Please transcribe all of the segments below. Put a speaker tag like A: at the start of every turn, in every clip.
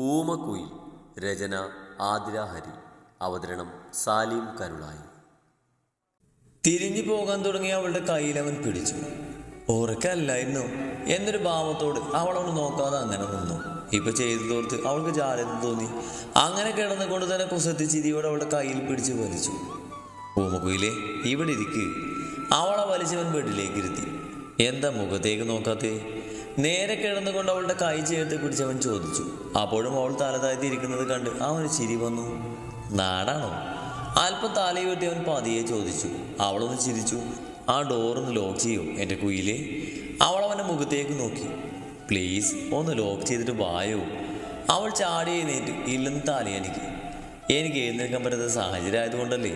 A: ഊമക്കുയിൽ രചന ആതിര ഹരി അവതരണം സാലിം കരുളായി.
B: തിരിഞ്ഞു പോകാൻ തുടങ്ങിയ അവളുടെ കയ്യിൽ അവൻ പിടിച്ചു. ഓർക്കല്ലായിരുന്നു എന്നൊരു ഭാവത്തോട് അവൾ നോക്കാതെ അങ്ങനെ നിന്നു. ഇപ്പൊ ചെയ്തു തോർത്ത് അവൾക്ക് ജാലം തോന്നി. അങ്ങനെ കിടന്നുകൊണ്ട് തന്നെ കുസത്തി ചിരിയോടെ അവളുടെ കയ്യിൽ പിടിച്ച് വലിച്ചു. ഊമക്കുയിലെ ഇവിടെ ഇരിക്ക്. അവളെ വലിച്ചവൻ വീട്ടിലേക്ക് ഇരുത്തി എന്താ മുഖത്തേക്ക് നോക്കാത്തേ? നേരെ കിടന്നുകൊണ്ട് അവളുടെ കൈ ചേർത്തെക്കുറിച്ച് അവൻ ചോദിച്ചു അപ്പോഴും അവൾ തലതാഴ്ത്തിയിരിക്കുന്നത് കണ്ട് അവന് ചിരി വന്നു? നാടാണോ? അല്പം തലയുയർത്തി അവൻ പതിയെ ചോദിച്ചു അവളൊന്ന് ചിരിച്ചു. ആ ഡോറൊന്ന് ലോക്ക് ചെയ്യൂ എന്റെ കുയിലെ. അവൾ അവന്റെ മുഖത്തേക്ക് നോക്കി പ്ലീസ് ഒന്ന് ലോക്ക് ചെയ്തിട്ട് വായോ? അവൾ ചാടി എഴുന്നേറ്റ് ഇല്ലെന്ന് തലയണിക്ക്. എനിക്ക് എഴുന്നേൽക്കാൻ പറ്റാത്ത സാഹചര്യം ആയതുകൊണ്ടല്ലേ?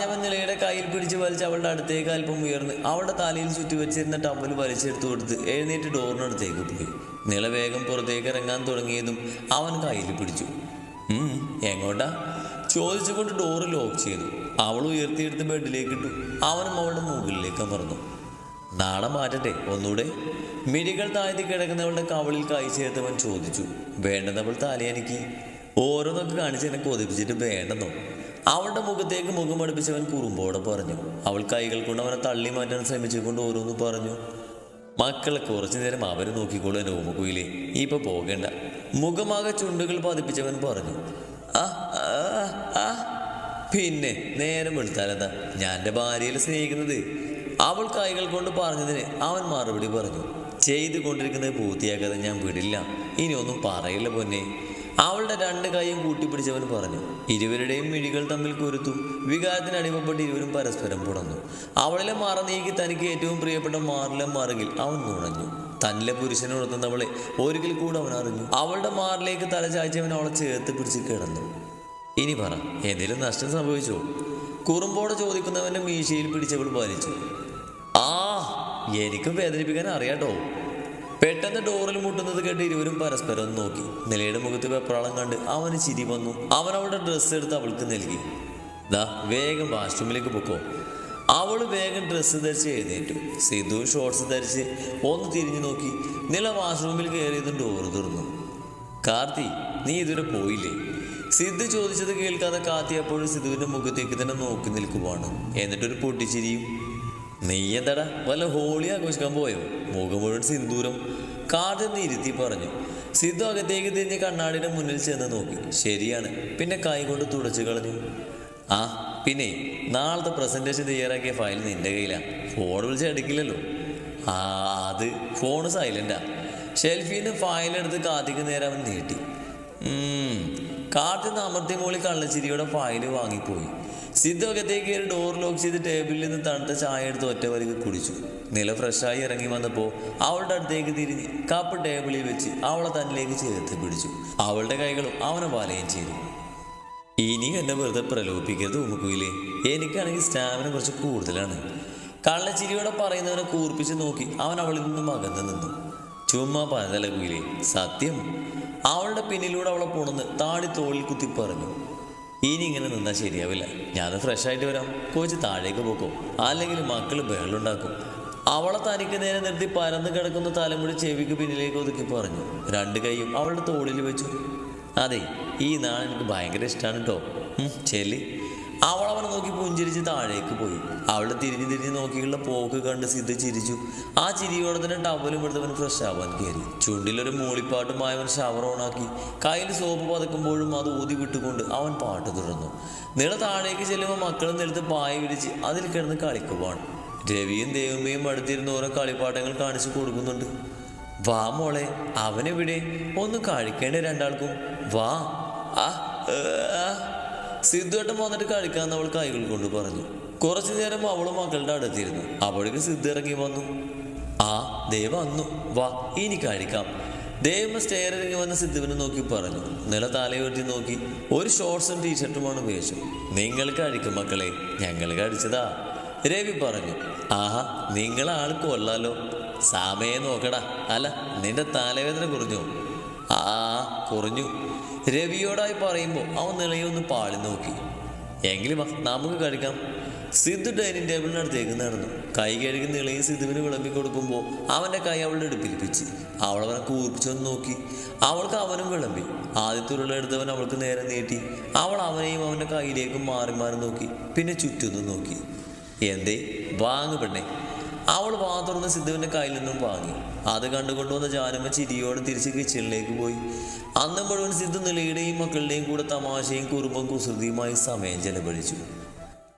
B: പറഞ്ഞവൻ നിലയുടെ കയ്യിൽ പിടിച്ച് വലിച്ച് അവളുടെ അടുത്തേക്ക് അല്പം ഉയർന്ന് അവളുടെ തലയിൽ ചുറ്റി വെച്ചിരുന്ന ടവൽ വലിച്ചെടുത്തു കൊടുത്ത് എഴുന്നേറ്റ് ഡോറിനടുത്തേക്ക് പോയി. നില വേഗം പുറത്തേക്ക് ഇറങ്ങാൻ തുടങ്ങിയതും അവൻ കയ്യിൽ പിടിച്ചു. എങ്ങോട്ടാ? ചോദിച്ചുകൊണ്ട് ഡോറ് ലോക്ക് ചെയ്തു. അവൾ ഉയർത്തിയെടുത്ത് ബെഡിലേക്ക് ഇട്ടു. അവനും അവളുടെ മുകളിലേക്ക് അമർന്നു. നാളെ മാറ്റട്ടെ ഒന്നുകൂടെ? മിഴികൾ താഴ്ത്തി കിടക്കുന്നവളുടെ കവളിൽ കൈ ചേർത്തവൻ ചോദിച്ചു. വേണ്ടെന്നവൾ തലയനിക്ക്. ഓരോന്നൊക്കെ കാണിച്ച് എന്നെ കൊതിപ്പിച്ചിട്ട് വേണ്ടെന്നോ? അവളുടെ മുഖത്തേക്ക് മുഖം അവൻ കുറുമ്പോടെ പറഞ്ഞു അവൾ കൈകൾ കൊണ്ട് അവനെ തള്ളി മാറ്റാൻ ശ്രമിച്ചുകൊണ്ട് ഓരോന്ന് പറഞ്ഞു. മക്കളെ കുറച്ചു നേരം അവർ നോക്കിക്കോളൂ എന്നെ ഓമക്കുയിലേ ഇപ്പൊ പോകേണ്ട. മുഖമാകെ ചുണ്ടുകൾ പതിപ്പിച്ചവൻ പറഞ്ഞു ആ ആ, പിന്നെ നേരം വെളുത്താലെന്താ? ഞാൻ എന്റെ ഭാര്യയിൽ സ്നേഹിക്കുന്നത്. അവൾ കൈകൾ കൊണ്ട് പറഞ്ഞതിന് അവൻ മറുപടി പറഞ്ഞു ചെയ്തു കൊണ്ടിരിക്കുന്നത് പൂർത്തിയാക്കാതെ ഞാൻ വിടില്ല. ഇനി ഒന്നും പറയില്ല പൊന്നെ. അവളുടെ രണ്ട് കൈയും കൂട്ടിപ്പിടിച്ചവൻ പറഞ്ഞു ഇരുവരുടെയും മിഴികൾ തമ്മിൽ കുരുത്തു വികാരത്തിന് അടിമപ്പെട്ട് ഇരുവരും പരസ്പരം പുണർന്നു. അവളിലെ മാറ നീക്കി തനിക്ക് ഏറ്റവും പ്രിയപ്പെട്ട മാറിലെ മറുകിൽ അവൻ നുണഞ്ഞു. തന്നിലെ പുരുഷനെ ഉണർത്തുന്നവളെ ഒരിക്കൽ കൂടെ അവൻ അറിഞ്ഞു. അവളുടെ മാറിലേക്ക് തല ചായ്ച്ചവൻ അവളെ ചേർത്ത് പിടിച്ച് കിടന്നു. ഇനി പറ എന്തെങ്കിലും നഷ്ടം സംഭവിച്ചോ? കുറുമ്പോടെ ചോദിക്കുന്നവന്റെ മീശയിൽ പിടിച്ചവൾ വലിച്ചു ആ എനിക്കും വേദനിപ്പിക്കാൻ അറിയാട്ടോ. പെട്ടെന്ന് ഡോറിൽ മുട്ടുന്നത് കേട്ട് ഇരുവരും പരസ്പരം നോക്കി. നിലയുടെ മുഖത്ത് വെപ്രാളം കണ്ട് അവന് ചിരി വന്നു. അവൻ അവളുടെ ഡ്രസ്സ് എടുത്ത് അവൾക്ക് നൽകി. ദാ വേഗം വാഷ്റൂമിലേക്ക് പൊക്കോ. അവൾ വേഗം ഡ്രസ്സ് ധരിച്ച് എഴുന്നേറ്റു. സിധു ഷോർട്സ് ധരിച്ച് ഒന്ന് തിരിഞ്ഞു നോക്കി. നില വാഷ്റൂമിൽ കയറിയതും ഡോർ തുറന്നു. കാർത്തി നീ ഇതുവരെ പോയില്ലേ? സിദ്ധു ചോദിച്ചത് കേൾക്കാതെ കാത്തി അപ്പോഴും സിധുവിന്റെ മുഖത്തേക്ക് തന്നെ നോക്കി നിൽക്കുവാണ്. എന്നിട്ടൊരു പൊട്ടിച്ചിരിയും നീ എന്താടാ വല്ല ഹോളി ആഘോഷിക്കാൻ പോയോ? മുഖം മുഴുവൻ സിന്ദൂരം കാതെന്ന് ഇരുത്തി പറഞ്ഞു. സിദ്ധു അകത്തേക്ക് തിരിഞ്ഞ് കണ്ണാടിയുടെ മുന്നിൽ ചെന്ന് നോക്കി. ശരിയാണ്. പിന്നെ കൈ കൊണ്ട് തുടച്ചു കളഞ്ഞു. ആ പിന്നെ നാളത്തെ പ്രസന്റേഷൻ തയ്യാറാക്കിയ ഫയൽ നിന്റെ കയ്യിലാണ് ഫോൺ വിളിച്ച് എടുക്കില്ലല്ലോ ആ അത് ഫോൺ സൈലന്റാ ഷെൽഫിന്ന് ഫയലെടുത്ത് കാത്തിക്ക് നേരെ അവൻ നീട്ടി. കാത്തിന്ന് അമർത്തി മോളി കള്ളച്ചിരിയുടെ ഫയൽ വാങ്ങിപ്പോയി. സിദ്ധു അകത്തേക്ക് കയറി ഡോർ ലോക്ക് ചെയ്ത് ടേബിളിൽ നിന്ന് തണുത്ത ചായ എടുത്ത് ഒറ്റ വലിക്ക് കുടിച്ചു. നില ഫ്രഷായി ഇറങ്ങി വന്നപ്പോൾ അവളുടെ അടുത്തേക്ക് തിരിഞ്ഞ് കപ്പ് ടേബിളിൽ വെച്ച് അവളെ തന്നിലേക്ക് ചേർത്ത് പിടിച്ചു. അവളുടെ കൈകളും അവനെ വലയം ചെയ്തു. ഇനി എന്നെ വെറുതെ പ്രലോഭിപ്പിക്കരുത് ഉമ്മക്കുയിലേ. എനിക്കാണെങ്കിൽ സ്റ്റാമിന കുറച്ച് കൂടുതലാണ്. കള്ളച്ചിരിയോടെ പറയുന്നവനെ കൂർപ്പിച്ച് നോക്കി അവൻ അവളിൽ നിന്നും അകന്ന് നിന്നു. ചുമ്മാ പറഞ്ഞതല്ല കുയിലേ? സത്യം. അവളുടെ പിന്നിലൂടെ അവളെ പോണെന്ന് താടി തോളിൽ കുത്തി പറഞ്ഞു. ഇനി ഇങ്ങനെ നിന്നാൽ ശരിയാവില്ല. ഞാൻ ഫ്രഷ് ആയിട്ട് വരാം. കോച്ച് താഴേക്ക് പോക്കും. അല്ലെങ്കിൽ മക്കൾ ബഹളുണ്ടാക്കും. അവളെ തനിക്ക് നേരെ നിർത്തി പരന്ന് കിടക്കുന്ന തലമുടി ചെവിക്ക് പിന്നിലേക്ക് ഒതുക്കി പറഞ്ഞു. രണ്ട് കൈയും അവളുടെ തോളിൽ വെച്ചു. അതെ ഈ നാൾ എനിക്ക് ഭയങ്കര ഇഷ്ടമാണ് കേട്ടോ ചെല്ലി. അവൾ അവനെ നോക്കി പുഞ്ചിരിച്ച് താഴേക്ക് പോയി. അവളെ തിരിഞ്ഞ് തിരിഞ്ഞ് നോക്കിയുള്ള പോക്ക് കണ്ട് സിദ്ധ ചിരിച്ചു. ആ ചിരിയോടെ തന്നെ ടവലും എടുത്തവൻ ഫ്രഷ് ആവാൻ കയറി. ചുണ്ടിലൊരു മൂളിപ്പാട്ടുമായി അവൻ ഷവർ ഓണാക്കി കയ്യിൽ സോപ്പ് പതക്കുമ്പോഴും അത് ഊതി വിട്ടുകൊണ്ട് അവൻ പാട്ട് തുടർന്നു. നിള താഴേക്ക് ചെല്ലുമ്പോൾ മക്കളും നിലത്ത് പായ വിരിച്ച് അതിൽ കിടന്ന് കളിക്കുവാണ്. രവിയും ദേവമ്മയും അടുത്തിരുന്ന് ഓരോ കളിപ്പാട്ടങ്ങൾ കാണിച്ചു കൊടുക്കുന്നുണ്ട്. വാ മോളെ അവനെവിടെ? ഒന്ന് കഴിക്കേണ്ട രണ്ടാൾക്കും. വാ. ആ. സിദ്ധുവേട്ടൻ വന്നിട്ട് കഴിക്കാമെന്ന് അവൾ കൈകൾ കൊണ്ട് പറഞ്ഞു. കുറച്ചു നേരം അവളും മക്കളുടെ അടുത്തിരുന്നു. അവൾക്ക് സിദ്ധു ഇറങ്ങി വന്നു. ആ ദേ വന്നു. വാ ഇനി കഴിക്കാം. ദൈവം സ്റ്റെയർ ഇറങ്ങി വന്ന സിദ്ധുവിനെ നോക്കി പറഞ്ഞു. നില തലയുയർത്തി നോക്കി. ഒരു ഷോർട്സും ടീഷർട്ടുമാണ് ഉപയോഗിച്ചു നിങ്ങൾ കഴിക്കും മക്കളെ. ഞങ്ങൾ കഴിച്ചതാ. രവി പറഞ്ഞു. ആഹാ ആൾ കൊള്ളാലോ. സമയം നോക്കടാ. അല്ല നിന്റെ തലവേദന കുറഞ്ഞു? ആ കുറഞ്ഞു. രവിയോടായി പറയുമ്പോൾ അവൻ നിളയൊന്ന് പാളി നോക്കി. എങ്കിലും നമുക്ക് കഴിക്കാം സിദ്ധു ഡൈനിങ് ടേബിളിനടുത്തേക്ക് നടന്നു. കൈ കഴുകി നിളയും സിദ്ധുവിന് വിളമ്പി കൊടുക്കുമ്പോൾ അവന്റെ കൈ അവളുടെ എടുപ്പിൽപ്പിച്ച് അവൾ അവനെ കൂർപ്പിച്ചൊന്ന് നോക്കി. അവൾക്ക് അവനും വിളമ്പി. ആദ്യത്തെ ഉരുളെടുത്തവൻ അവൾക്ക് നേരെ നീട്ടി. അവൾ അവനെയും അവന്റെ കയ്യിലേക്കും മാറി മാറി നോക്കി. പിന്നെ ചുറ്റൊന്നും നോക്കി. എന്തേ? വാങ്ങു പെണ്ണേ. അവൾ വാ സിദ്ധുവിന്റെ കയ്യിൽ നിന്നും വാങ്ങി. അത് കണ്ടുകൊണ്ടുവന്ന ജാനമ്മ ചിരിയോടെ തിരിച്ച് കിച്ചണിലേക്ക് പോയി. അന്ന് മുഴുവൻ സിദ്ധു നിലയുടെയും മക്കളുടെയും കൂടെ തമാശയും കുറുമ്പും കുസൃതിയുമായി സമയം ചെലവഴിച്ചു.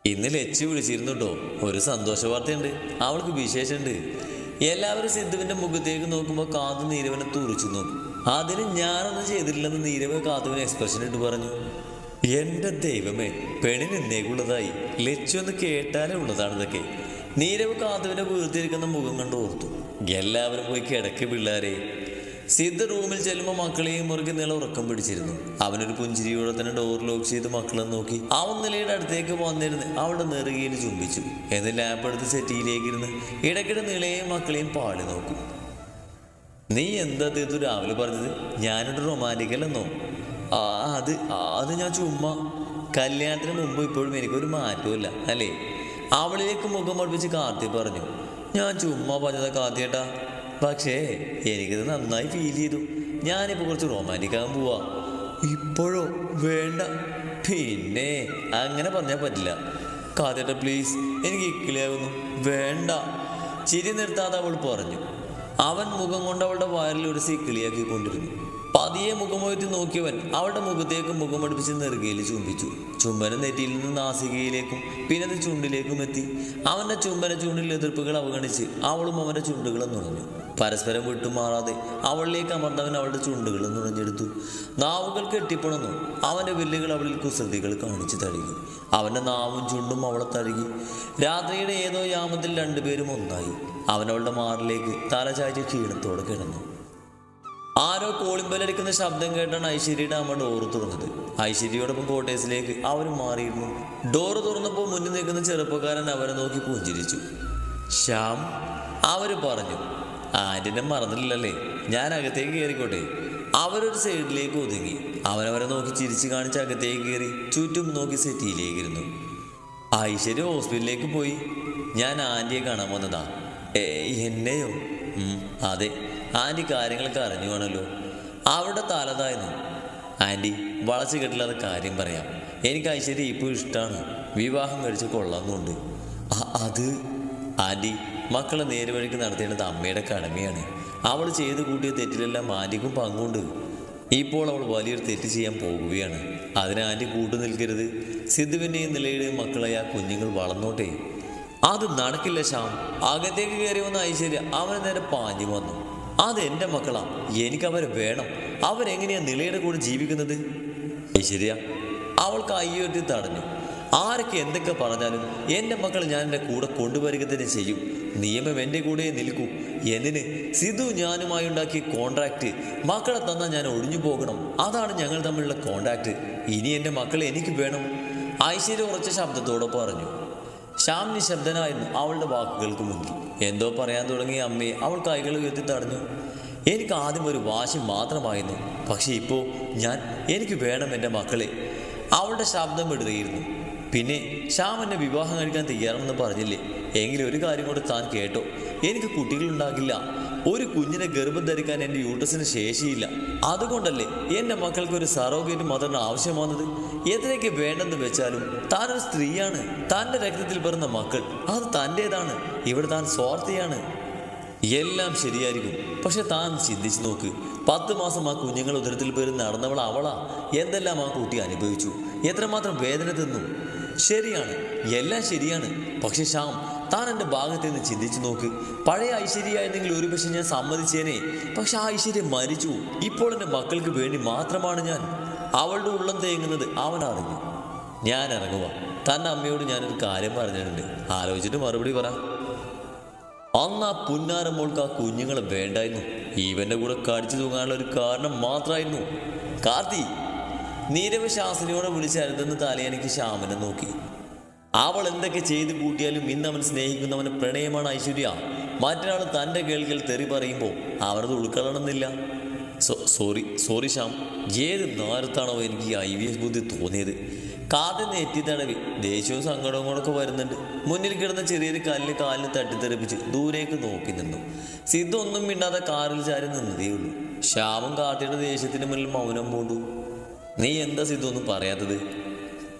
B: ഇന്ന് ലച്ചു വിളിച്ചിരുന്നു കേട്ടോ ഒരു സന്തോഷ വാർത്തയുണ്ട്. അവൾക്ക് വിശേഷമുണ്ട്. എല്ലാവരും സിദ്ധുവിന്റെ മുഖത്തേക്ക് നോക്കുമ്പോൾ കാതു നീരവനെ തുറിച്ചു നോക്കും. അതിന് ഞാനൊന്നും ചെയ്തിട്ടില്ലെന്ന് നീരവ് കാതുവിന് എക്സ്പ്രഷൻ ഇട്ട് പറഞ്ഞു. എന്റെ ദൈവമേ പെണ്ണിന് എന്നേക്കുള്ളതായി ലച്ചു എന്ന് കേട്ടാലേ ഉള്ളതാണ് ഇതൊക്കെ നീരവ് കാത്തുവിന്റെ വീർത്തിരിക്കുന്ന മുഖം കണ്ട് ഓർത്തു. എല്ലാവരും പോയി കിടക്ക് പിള്ളേരെ. സിദ്ധ റൂമിൽ ചെല്ലുമ്പോൾ മക്കളെയും മുറുകെ നില ഉറക്കം പിടിച്ചിരുന്നു. അവനൊരു പുഞ്ചിരിയോടെ തന്നെ ഡോർ ലോക്ക് ചെയ്ത് മക്കളെ നോക്കി. അവൻ നിലയുടെ അടുത്തേക്ക് വന്നിരുന്ന് അവിടെ നെറുകയിൽ ചുംബിച്ചു. എന്ന് ലാപ്പ് എടുത്ത് സെറ്റിയിലേക്ക് ഇരുന്ന് ഇടയ്ക്കിടെ നിളയെയും മക്കളെയും പാടി നോക്കും. നീ എന്താ തീർത്തു രാവിലെ പറഞ്ഞത്? ഞാനൊരു റൊമാന്റിക് അല്ലെന്നോ? ആ അത് അത് ഞാൻ ചുമ്മാ. കല്യാണത്തിന് മുമ്പ് ഇപ്പോഴും എനിക്കൊരു മാറ്റമില്ല അല്ലേ? അവളിലേക്ക് മുഖം പഠിപ്പിച്ച് കാർത്തി പറഞ്ഞു. ഞാൻ ചുമ്മാ പറഞ്ഞത് കാർത്തിയേട്ടാ. പക്ഷേ എനിക്കിത് നന്നായി ഫീൽ ചെയ്തു. ഞാനിപ്പോൾ കുറച്ച് റൊമാന്റിക് ആകാൻ പോവാ. ഇപ്പോഴോ? വേണ്ട. പിന്നെ അങ്ങനെ പറഞ്ഞാൽ പറ്റില്ല. കാത്തിയേട്ട പ്ലീസ് എനിക്ക് ഇക്കിളിയാകുന്നു വേണ്ട. ചിരി നിർത്താതെ അവൾ പറഞ്ഞു. അവൻ മുഖം കൊണ്ട് അവളുടെ വയറിൽ ഒരു സിക്കിളിയാക്കി കൊണ്ടിരുന്നു പതിയെ മുഖമുയർത്തി നോക്കിയവൻ അവളുടെ മുഖത്തേക്ക് മുഖമടുപ്പിച്ച് നെറുകയിൽ ചുംബിച്ചു. ചുംബനം നെറ്റിയിൽ നിന്ന് നാസികയിലേക്കും പിന്നെ അത് ചുണ്ടിലേക്കും എത്തി. അവന്റെ ചുംബന ചുണ്ടിൽ എതിർപ്പുകൾ അവഗണിച്ച് അവളും അവന്റെ ചുണ്ടുകളും നുണഞ്ഞു. പരസ്പരം വിട്ടുമാറാതെ അവളിലേക്ക് അമർന്നവൻ അവളുടെ ചുണ്ടുകൾ നുണഞ്ഞെടുത്തു. നാവുകൾ കെട്ടിപ്പണന്നു അവന്റെ വില്ലുകൾ അവളിൽ കുസൃതികൾ കാണിച്ചു തഴുകി. അവന്റെ നാവും ചുണ്ടും അവളെ തഴുകി. രാത്രിയുടെ ഏതോ യാമത്തിൽ രണ്ടുപേരും ഒന്നായി. അവനവളുടെ മാറിലേക്ക് തല ചായ്ച്ച് ക്ഷീണത്തോടെ കിടന്നു. ആരോ കോളിമ്പലടിക്കുന്ന ശബ്ദം കേട്ടാണ് ഐശ്വര്യയുടെ അമ്മ ഡോറ് തുറന്നത്. ഐശ്വര്യയോടൊപ്പം കോട്ടേഴ്സിലേക്ക് അവർ മാറിയിരുന്നു. ഡോറ് തുറന്നപ്പോൾ മുന്നിൽ നിൽക്കുന്ന ചെറുപ്പക്കാരൻ അവരെ നോക്കി പുഞ്ചിരിച്ചു. ശ്യാം അവർ പറഞ്ഞു ആന്റിനെ മറന്നില്ലല്ലേ? ഞാൻ അകത്തേക്ക് കയറിക്കോട്ടെ അവരൊരു സൈഡിലേക്ക് ഒതുങ്ങി. അവനവരെ നോക്കി ചിരിച്ചു കാണിച്ച് അകത്തേക്ക് കയറി ചുറ്റും നോക്കി സെറ്റിയിലേക്ക് ഇരുന്നു ഐശ്വര്യ ഹോസ്പിറ്റലിലേക്ക് പോയി. ഞാൻ ആന്റിയെ കാണാൻ വന്നതാ. എന്നെയോ? അതെ. ആന്റി കാര്യങ്ങളൊക്കെ അറിഞ്ഞു വേണമല്ലോ അവിടെ തലതായിരുന്നു ആന്റി വളച്ചു കെട്ടില്ലാതെ കാര്യം പറയാം. എനിക്ക് ഐശ്വര്യ ഇപ്പോൾ ഇഷ്ടമാണ് വിവാഹം കഴിച്ച് കൊള്ളാമെന്നുണ്ട്. അത്? ആന്റി മക്കളെ നേരുവഴിക്ക് നടത്തേണ്ടത് അമ്മയുടെ കടമയാണ്. അവൾ ചെയ്തു കൂട്ടിയ തെറ്റിലെല്ലാം ആന്റിക്കും പങ്കുണ്ട്. ഇപ്പോൾ അവൾ വലിയൊരു തെറ്റ് ചെയ്യാൻ പോകുകയാണ്. അതിന് ആന്റി കൂട്ടു നിൽക്കരുത്. സിദ്ധുവിന്റെയും നിലയുടെയും മക്കളായ ആ കുഞ്ഞുങ്ങൾ വളർന്നോട്ടെ. അത് നടക്കില്ല ശ്യാം. അകത്തേക്ക് കയറി വന്ന ഐശ്വര്യ അവന് നേരെ പാഞ്ഞു വന്നു. അത് എന്റെ മക്കളാ. എനിക്ക് അവരെ വേണം. അവരെങ്ങനെയാ നിലയുടെ കൂടെ ജീവിക്കുന്നത്? ശരിയാ. അവൾക്ക് അയ്യോട്ടി തടഞ്ഞു. ആരൊക്കെ എന്തൊക്കെ പറഞ്ഞാലും എന്റെ മക്കൾ ഞാൻ എന്റെ കൂടെ കൊണ്ടുവരിക തന്നെ ചെയ്യും. നിയമം എന്റെ കൂടെ നിൽക്കൂ. എന്തിന് സിധു ഞാനുമായി ഉണ്ടാക്കിയ കോൺട്രാക്റ്റ് മക്കളെ തന്നാൽ ഞാൻ ഒഴിഞ്ഞു പോകണം. അതാണ് ഞങ്ങൾ തമ്മിലുള്ള കോൺട്രാക്റ്റ് ഇനി എന്റെ മക്കളെ എനിക്ക് വേണം. ഐശ്വര്യ ഉറച്ച ശബ്ദത്തോടെ പറഞ്ഞു. ശ്യാം നിശബ്ദനായിരുന്നു അവളുടെ വാക്കുകൾക്ക് മുന്നിൽ. എന്തോ പറയാൻ തുടങ്ങിയ അമ്മയെ. അവൾ കൈകൾ ഉയർത്തി തടഞ്ഞു. എനിക്ക് ആദ്യം ഒരു വാശി മാത്രമായിരുന്നു. പക്ഷേ ഇപ്പോൾ ഞാൻ എനിക്ക് വേണം എന്റെ മക്കളെ. അവളുടെ ശബ്ദം വിടുകയായിരുന്നു പിന്നെ ശ്യാം എന്നെ വിവാഹം കഴിക്കാൻ തയ്യാറാണെന്ന് പറഞ്ഞില്ലേ? എങ്കിലും ഒരു കാര്യം കൂടെ താൻ കേട്ടോ. എനിക്ക് കുട്ടികളുണ്ടാകില്ല. ഒരു കുഞ്ഞിനെ ഗർഭം ധരിക്കാൻ എന്റെ യൂട്ടസിന് ശേഷിയില്ല. അതുകൊണ്ടല്ലേ എന്റെ മക്കൾക്ക് ഒരു സറോഗേറ്റ് മദറിന് ആവശ്യം വന്നത്? എത്രയൊക്കെ വേണ്ടെന്ന് വെച്ചാലും താനൊരു സ്ത്രീയാണ്. തന്റെ രക്തത്തിൽ പിറന്ന മക്കൾ. അത് തന്റേതാണ്. ഇവിടെ താൻ സ്വാർത്ഥിയാണ്. എല്ലാം ശരിയായിരിക്കും. പക്ഷെ താൻ ചിന്തിച്ചു നോക്ക്. പത്ത് മാസം ആ കുഞ്ഞുങ്ങൾ ഉദരത്തിൽ പേര് നടന്നവൾ അവളാ. എന്തെല്ലാം ആ കുട്ടി അനുഭവിച്ചു? എത്രമാത്രം വേദന തിന്നു? ശരിയാണ്. എല്ലാം ശരിയാണ്. പക്ഷെ ശ്യാം താൻ എന്റെ ഭാഗത്ത് നിന്ന് ചിന്തിച്ചു നോക്ക്. പഴയ ഐശ്വര്യമായിരുന്നെങ്കിൽ ഒരു പക്ഷെ ഞാൻ സമ്മതിച്ചേനെ. പക്ഷെ ആ ഐശ്വര്യം മരിച്ചു. ഇപ്പോൾ എന്റെ മക്കൾക്ക് വേണ്ടി മാത്രമാണ് ഞാൻ. അവളുടെ ഉള്ളം തേങ്ങുന്നത് അവൻ അറിഞ്ഞു ഞാൻ ഇറങ്ങുക തന്റെ അമ്മയോട് ഞാനൊരു കാര്യം പറഞ്ഞിട്ടുണ്ട്. ആലോചിച്ചിട്ട് മറുപടി പറ. അന്ന് ആ പുന്നാരമോൾക്ക് ആ കുഞ്ഞുങ്ങളെ വേണ്ടായിരുന്നു. ഈവന്റെ കൂടെ കടിച്ചു തൂങ്ങാനുള്ള ഒരു കാരണം മാത്രമായിരുന്നു. കാർത്തി നീരവ് ശാസ്ത്രിയോടെ വിളിച്ചരുതെന്ന് തലയണിക്ക് ശ്യാമനെ നോക്കി. അവൾ എന്തൊക്കെ ചെയ്തു കൂട്ടിയാലും ഇന്ന് അവൻ സ്നേഹിക്കുന്നവന് പ്രണയമാണ് ഐശ്വര്യ. മറ്റൊരാൾ തന്റെ കേൾക്കൽ തെറി പറയുമ്പോൾ അവനത് ഉൾക്കൊള്ളണമെന്നില്ല. Sorry sorry Shyam. ഏത് നേരത്താണോ എനിക്ക് ഈ ഐ വി എസ് ബുദ്ധി തോന്നിയത്? കാത് നെറ്റി തടവി. ദേഷ്യവും സങ്കടവും കൂടെ വരുന്നുണ്ട്. മുന്നിൽ കിടന്ന ചെറിയൊരു കല്ല് കാലിന് തട്ടിത്തെറിപ്പിച്ച് ദൂരേക്ക് നോക്കി നിന്നു. സിദ്ധു ഒന്നും മിണ്ടാതെ കാറിൽ ചാരി നിന്നതേ ഉള്ളൂ ശ്യാമും കാത്തിയുടെ ദേഷ്യത്തിന് മുന്നിൽ മൗനം പൂണ്ടു. നീ എന്താ സിദ്ധു ഒന്നും പറയാത്തത്?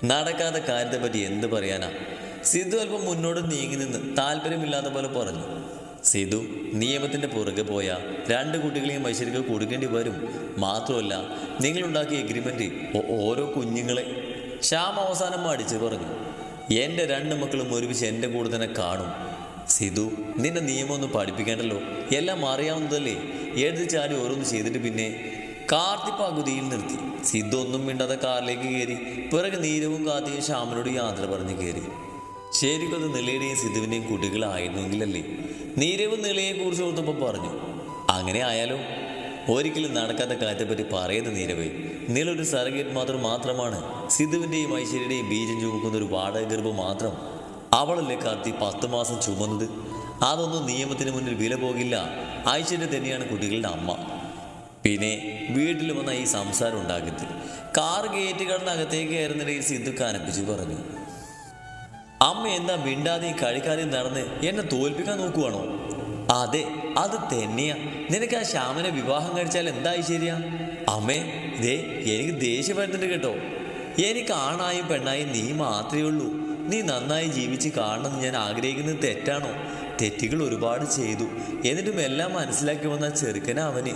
B: നടക്കാത്ത കാര്യത്തെ പറ്റി എന്ത് പറയാനാ? സിദ്ധു അല്പം മുന്നോട്ട് നീങ്ങി നിന്ന് താല്പര്യമില്ലാത്ത പോലെ പറഞ്ഞു. സിധു നിയമത്തിന്റെ പുറകെ പോയ രണ്ട് കുട്ടികളെയും ഐശ്വര്യക്ക് കൊടുക്കേണ്ടി വരും. മാത്രമല്ല നിങ്ങളുണ്ടാക്കിയ എഗ്രിമെന്റ് ഓരോ കുഞ്ഞുങ്ങളെ ശ്യാം അവസാനം അടിച്ചു പറഞ്ഞു. എന്റെ രണ്ട് മക്കളും ഒരുമിച്ച് എന്റെ കൂടെ തന്നെ കാണും. സിധു നിന്റെ നിയമം ഒന്ന് പഠിപ്പിക്കേണ്ടല്ലോ. എല്ലാം അറിയാവുന്നതല്ലേ? എഴുതി ചാടി ഓരോന്ന് ചെയ്തിട്ട് പിന്നെ കാർത്തി പകുതിയിൽ നിർത്തി. സിദ്ധു ഒന്നും മിണ്ടാതെ കാറിലേക്ക് കയറി. പിറകെ നീരവും കാത്തിയും ശ്യാമനോട് യാത്ര പറഞ്ഞ് കയറി. ശരിക്കും നിളയുടെയും സിദ്ധുവിന്റെയും കുട്ടികളായിരുന്നെങ്കിലല്ലേ? നീരവും നിളയെ കുറിച്ച് ഓർത്തപ്പോൾ പറഞ്ഞു അങ്ങനെ ആയാലോ? ഒരിക്കലും നടക്കാത്ത കാര്യത്തെപ്പറ്റി പറയുന്ന നീരവേ. നില ഒരു സർഗേറ്റ് മാത്രം മാത്രമാണ്. സിദ്ധുവിന്റെയും ഐശ്വര്യയുടെയും ബീജം ചുമക്കുന്ന ഒരു വാടക ഗർഭം മാത്രം. അവളല്ലേ കാർത്തി പത്ത് മാസം ചുമന്നത്? അതൊന്നും നിയമത്തിന് മുന്നിൽ വില പോകില്ല. ഐശ്വര്യ തന്നെയാണ് കുട്ടികളുടെ അമ്മ. പിന്നെ വീട്ടിൽ വന്ന ഈ സംസാരം ഉണ്ടാക്കരുത് കാർ ഗേറ്റ് കടന്ന് അകത്തേക്ക് കയറുന്നിടയിൽ സിദ്ധു കനപ്പിച്ച് പറഞ്ഞു അമ്മ എന്താ മിണ്ടാതെയും കഴിക്കാതെയും നടന്ന് എന്നെ തോൽപ്പിക്കാൻ നോക്കുവാണോ? അതെ അത് തന്നെയാ. നിനക്ക് ആ ശ്യാമനെ വിവാഹം കഴിച്ചാൽ എന്തായി ശരിയാ? അമ്മേ ദേ എനിക്ക് ദേഷ്യം വരുന്നുണ്ട് കേട്ടോ. എനിക്ക് ആണായും പെണ്ണായും നീ മാത്രമേ ഉള്ളൂ. നീ നന്നായി ജീവിച്ച് കാണണമെന്ന് ഞാൻ ആഗ്രഹിക്കുന്നത് തെറ്റാണോ? തെറ്റുകൾ ഒരുപാട് ചെയ്തു. എന്നിട്ടും എല്ലാം മനസ്സിലാക്കി വന്ന ചെറുക്കന അവന്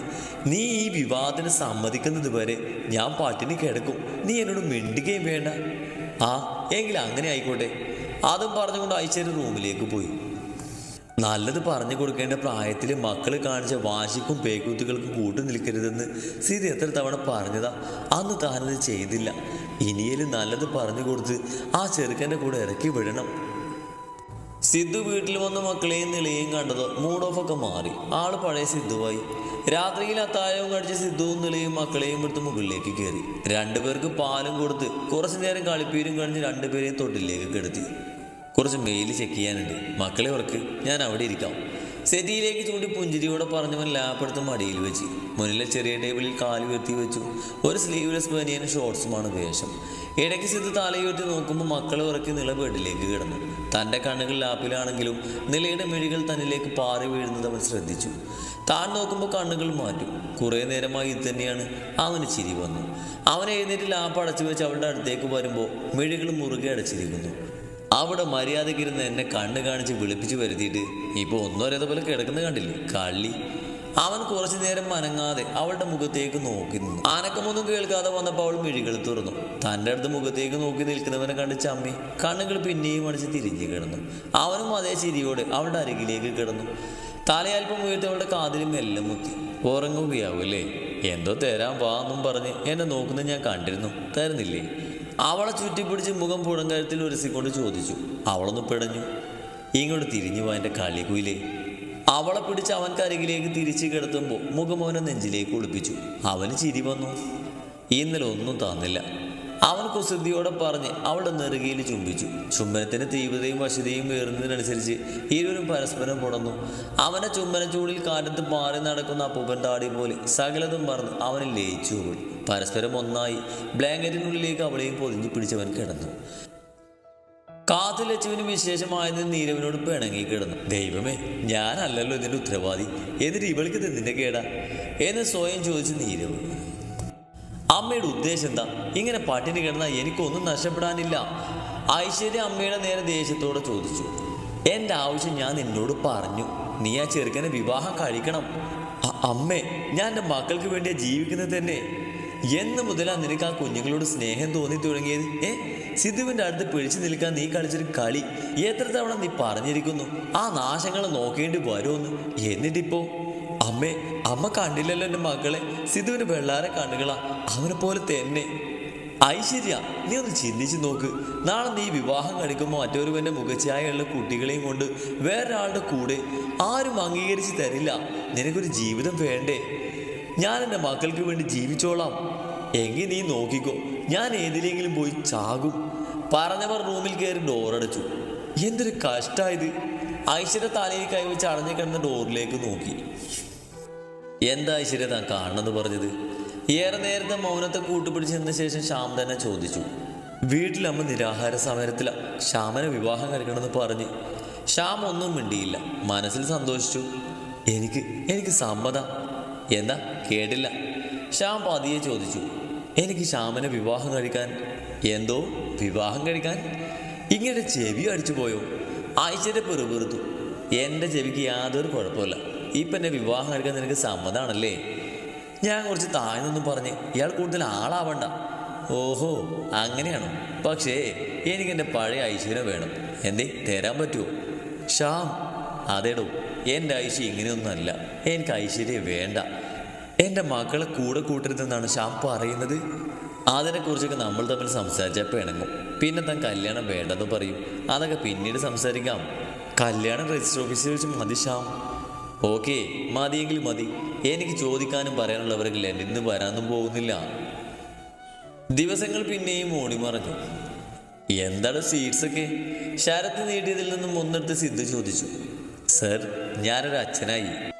B: നീ ഈ വിവാഹത്തിന് സമ്മതിക്കുന്നത് വരെ ഞാൻ പാട്ടിന് കിടക്കും. നീ എന്നോട് മിണ്ടുകയും വേണ്ട. ആ എങ്കിൽ അങ്ങനെ ആയിക്കോട്ടെ. അതും പറഞ്ഞുകൊണ്ട് അയച്ചൊരു റൂമിലേക്ക് പോയി. നല്ലത് പറഞ്ഞു കൊടുക്കേണ്ട പ്രായത്തിൽ മക്കൾ കാണിച്ച വാശിക്കും പേക്കൂത്തുകൾക്കും കൂട്ടു നിൽക്കരുതെന്ന് സീത എത്ര തവണ പറഞ്ഞതാ. അന്ന് താനത് ചെയ്തില്ല. ഇനിയേലും നല്ലത് പറഞ്ഞു കൊടുത്ത് ആ ചെറുക്കന്റെ കൂടെ ഇറക്കി വിടണം. സിദ്ധു വീട്ടിൽ വന്ന മക്കളെയും നിലയും കണ്ടത് മൂഡ് ഓഫ് ഒക്കെ മാറി. ആൾ പഴയ സിദ്ധുവായി. രാത്രിയിൽ അത്താഴവും കടിച്ച് സിദ്ധുവും നിലയും മക്കളെയും എടുത്ത് മുകളിലേക്ക് കയറി. രണ്ടുപേർക്ക് പാലും കൊടുത്ത് കുറച്ചു നേരം കളിപ്പീരും കഴിഞ്ഞ് രണ്ടുപേരെയും തൊട്ടിലേക്ക് കിടത്തി. കുറച്ച് മെയിൽ ചെക്ക് ചെയ്യാനുണ്ട്. മക്കളെ ഉറക്ക് ഞാൻ അവിടെ ഇരിക്കാം. സെറ്റിയിലേക്ക് ചൂണ്ടി പുഞ്ചിരിയോടെ പറഞ്ഞവൻ ലാപ്പെടുത്ത് മടിയിൽ വെച്ച്. മുന്നിലെ ചെറിയ ടേബിളിൽ കാൽ ഉയർത്തി വെച്ചു. ഒരു സ്ലീവ്ലെസ് ബനിയനും ഷോർട്സുമാണ് വേഷം. ഇടയ്ക്ക് സിദ്ധു തലയുയർത്തി നോക്കുമ്പോൾ മക്കളെ ഉറക്കി നില ബെഡിലേക്ക് കിടന്നു. തന്റെ കണ്ണുകൾ ലാപ്പിലാണെങ്കിലും നിലയുടെ മിഴികൾ തന്നിലേക്ക് പാറി വീഴുന്നത് അവൻ ശ്രദ്ധിച്ചു. താൻ നോക്കുമ്പോൾ കണ്ണുകൾ മാറ്റും. കുറേ നേരമായി ഇത് തന്നെയാണ് അവന് ചിരി വന്നു. അവൻ എഴുന്നേറ്റ് ലാപ്പ് അടച്ചു വെച്ച് അവളുടെ അടുത്തേക്ക് വരുമ്പോൾ മിഴികൾ മുറുകെ അടച്ചിരിക്കുന്നു. അവിടെ മര്യാദക്കിരുന്ന് എന്നെ കണ്ണ് കാണിച്ച് വിളിപ്പിച്ച് വരുത്തിയിട്ട് ഇപ്പോൾ ഒന്നും അതേപോലെ പോലെ കിടക്കുന്ന കണ്ടില്ലേ? കള്ളി. അവൻ കുറച്ചു നേരം അനങ്ങാതെ അവളുടെ മുഖത്തേക്ക് നോക്കി നിന്നു. അനക്കമൊന്നും കേൾക്കാതെ വന്നപ്പോൾ അവൾ മിഴികൾ തുറന്നു. തന്റെ അടുത്ത് മുഖത്തേക്ക് നോക്കി നിൽക്കുന്നവനെ കണ്ട് ചമ്മി കണ്ണുകൾ പിന്നെയും അടിച്ച് തിരിഞ്ഞു കിടന്നു. അവനും അതേ ചിരിയോടെ അവളുടെ അരികിലേക്ക് കിടന്നു. തലയൽപ്പം ഉയർത്തി അവളുടെ കാതിലും എല്ലാം മുത്തി. ഉറങ്ങുകയാവും അല്ലേ എന്തോ തരാൻ വാന്നും പറഞ്ഞ് എന്നെ നോക്കുന്നത് ഞാൻ കണ്ടിരുന്നു. തരുന്നില്ലേ? അവളെ ചുറ്റിപ്പിടിച്ച് മുഖം പുഴങ്കരത്തിൽ ഉരസിക്കൊണ്ട് ചോദിച്ചു. അവളൊന്ന് പിടഞ്ഞു. ഇങ്ങോട്ട് തിരിഞ്ഞു പോയ കളികുയിലേ അവളെ പിടിച്ച് അവൻ കരികിലേക്ക് തിരിച്ചു കിടത്തുമ്പോൾ മുഖം അവനെ നെഞ്ചിലേക്ക് ഒളിപ്പിച്ചു. അവന് ചിരി വന്നു. ഇന്നലെ ഒന്നും തന്നില്ല. അവൻ കുസൃതിയോടെ പറഞ്ഞ് അവളുടെ നെറുകയിൽ ചുംബിച്ചു. ചുംബനത്തിന്റെ തീവ്രതയും വശതയും ഏറുന്നതിനനുസരിച്ച് ഇരുവരും പരസ്പരം പുണർന്നു അവനെ ചുംബന ചൂടിൽ കാറ്റത്ത് മാറി നടക്കുന്ന അപ്പൂപ്പൻ താടി പോലെ സകലതും മറന്ന് അവനെ ലയിച്ചു പോയി. പരസ്പരം ഒന്നായി. ബ്ലാങ്കറ്റിനുള്ളിലേക്ക് അവളെയും പൊതിഞ്ഞു പിടിച്ചവൻ കിടന്നു. കാത്തു ലച്ചുവിന് വിശേഷമായത് നീരവിനോട് പിണങ്ങി കിടന്നു. ദൈവമേ ഞാനല്ലല്ലോ ഇതിന്റെ ഉത്തരവാദി. എന്നിട്ട് ഇവൾക്ക് ഇത് കേടാ? എന്ന് സ്വയം ചോദിച്ചു നീരവ്. അമ്മയുടെ ഉദ്ദേശം എന്താ? ഇങ്ങനെ പട്ടിണി കിടന്നാൽ എനിക്കൊന്നും നഷ്ടപ്പെടാനില്ല. ഐശ്വര്യ അമ്മയുടെ നേരെ ദേഷ്യത്തോടെ ചോദിച്ചു. എന്റെ ആവശ്യം ഞാൻ നിന്നോട് പറഞ്ഞു. നീ ആ ചെറുക്കനെ വിവാഹം കഴിക്കണം. അമ്മേ ഞാൻ എന്റെ മക്കൾക്ക് വേണ്ടിയാ ജീവിക്കുന്നത് തന്നെ. എന്ന് മുതലാ നിനക്ക് ആ കുഞ്ഞുങ്ങളോട് സ്നേഹം തോന്നി തുടങ്ങിയത്? ഏ? സിദ്ധുവിന്റെ അടുത്ത് പിടിച്ചു നിൽക്കാൻ നീ കളിച്ചൊരു കളി. എത്ര തവണ നീ പറഞ്ഞിരിക്കുന്നു? ആ നാശങ്ങളെ നോക്കേണ്ടി വരുമെന്ന്. എന്നിട്ടിപ്പോ? അമ്മേ അമ്മ കണ്ടില്ലല്ലോ എന്റെ മകളെ. സിധുവിന് വെള്ളാരെ കണ്ണുകളാ അവനെ പോലെ തന്നെ. ഐശ്വര്യ നീ ഒന്ന് ചിന്തിച്ചു നോക്ക്. നാളെ നീ വിവാഹം കഴിക്കുമ്പോൾ മറ്റൊരുവന്റെ മുഖച്ഛായുള്ള കുട്ടികളെയും കൊണ്ട് വേറൊരാളുടെ കൂടെ ആരും അംഗീകരിച്ച് തരില്ല. നിനക്കൊരു ജീവിതം വേണ്ടേ? ഞാൻ എന്റെ മക്കൾക്ക് വേണ്ടി ജീവിച്ചോളാം. എങ്കിൽ നീ നോക്കിക്കോ. ഞാൻ ഏതിലെങ്കിലും പോയി ചാകും. പറഞ്ഞവർ റൂമിൽ കയറി ഡോറടച്ചു. എന്തൊരു കഷ്ടമായത് ഐശ്വര്യ തലയിൽ കൈവച്ച് അടഞ്ഞു കിടന്ന ഡോറിലേക്ക് നോക്കി. എന്താ ഐശ്വര്യ താൻ കാണണമെന്ന് പറഞ്ഞത്? ഏറെ നേരത്തെ മൗനത്തെ കൂട്ടുപിടിച്ച് നിന്ന ശേഷം ശ്യാം തന്നെ ചോദിച്ചു. വീട്ടിലമ്മ നിരാഹാര സമരത്തില ശ്യാമനെ വിവാഹം കഴിക്കണമെന്ന് പറഞ്ഞ്. ശ്യാം ഒന്നും മിണ്ടിയില്ല. മനസ്സിൽ സന്തോഷിച്ചു. എനിക്ക് എനിക്ക് സമ്മതം. എന്താ? കേട്ടില്ല. ശ്യാം പതിയെ ചോദിച്ചു. എനിക്ക് ശ്യാമനെ വിവാഹം കഴിക്കാൻ എന്തോ? വിവാഹം കഴിക്കാൻ? ഇങ്ങനെ ചെവി അടിച്ചു പോയോ ആഴ്ചയുടെ പെറുപെറുത്തു. എന്റെ ചെവിക്ക് യാതൊരു കുഴപ്പമില്ല ഇപ്പം എന്നെ വിവാഹം കഴിക്കാൻ നിനക്ക് സമ്മതമാണല്ലേ ഞാൻ കുറച്ച് താഴ്ന്നൊന്നും പറഞ്ഞ് ഇയാൾ കൂടുതൽ ആളാവണ്ട. ഓഹോ അങ്ങനെയാണോ? പക്ഷേ എനിക്ക് എന്റെ പഴയ ഐശ്വര്യം വേണം. എന്തേ തരാൻ പറ്റുമോ ഷാം അതേടോ എന്റെ ഐശ്വര്യം ഇങ്ങനെയൊന്നുമല്ല. എനിക്ക് ഐശ്വര്യം വേണ്ട. എന്റെ മക്കളെ കൂടെ കൂട്ടരുതെന്നാണ് ഷാം പറയുന്നത്. അതിനെക്കുറിച്ചൊക്കെ നമ്മൾ തമ്മിൽ സംസാരിച്ചാൽ പിണങ്ങും. പിന്നെ താൻ കല്യാണം വേണ്ടെന്ന് പറയും. അതൊക്കെ പിന്നീട് സംസാരിക്കാം. കല്യാണം രജിസ്റ്റർ ഓഫീസിൽ വെച്ച് മതി ശ്യാം. ഓക്കെ മതിയെങ്കിൽ മതി. എനിക്ക് ചോദിക്കാനും പറയാനുള്ളവരെങ്കിൽ ഇന്ന് വരാനും പോകുന്നില്ല. ദിവസങ്ങൾ പിന്നെയും ഓടിമറഞ്ഞു എന്താണ് സീറ്റ്സ് ഒക്കെ? ശരത്ത് നീട്ടിയതിൽ നിന്നും ഒന്നെടുത്ത് സിദ്ധു ചോദിച്ചു. സർ ഞാനൊരു അച്ഛനായി